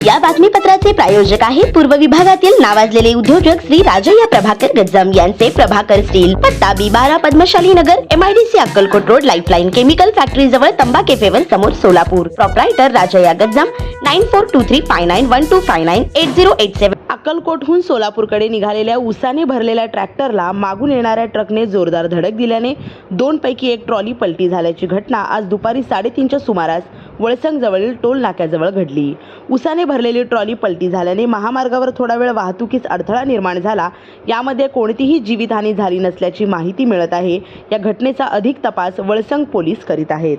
या बातमीपत्राचे प्रायोजक आहे पूर्व विभागातील नावाजलेले उद्योजक श्री राजय्या प्रभाकर गज्जम यांचे प्रभाकर स्टील पत्ता बी बारा Padmashali Nagar MIDC Akkalkot road lifeline chemical factory जवळ तंबा केफेवर समोर Solapur. Proprietor Rajayya Gajjam nine four two three five nine one two five nine eight zero eight seven अक्कलकोटहून सोलापूरकडे निघालेल्या उसाने भरलेल्या ट्रॅक्टरला मागून येणाऱ्या ट्रकने जोरदार धडक दिल्याने दोन पैकी एक ट्रॉली पलटी झाल्याची घटना आज दुपारी साडेतीनच्या सुमारास वळसंगजवळील टोल नाक्याजवळ घडली. उसाने भरलेली ट्रॉली पलटी झाल्याने महामार्गावर थोडा वेळ वाहतुकीस अडथळा निर्माण झाला. यामध्ये कोणतीही जीवितहानी झाली नसल्याची माहिती मिळत आहे. या घटनेचा अधिक तपास वळसंग पोलीस करीत आहेत.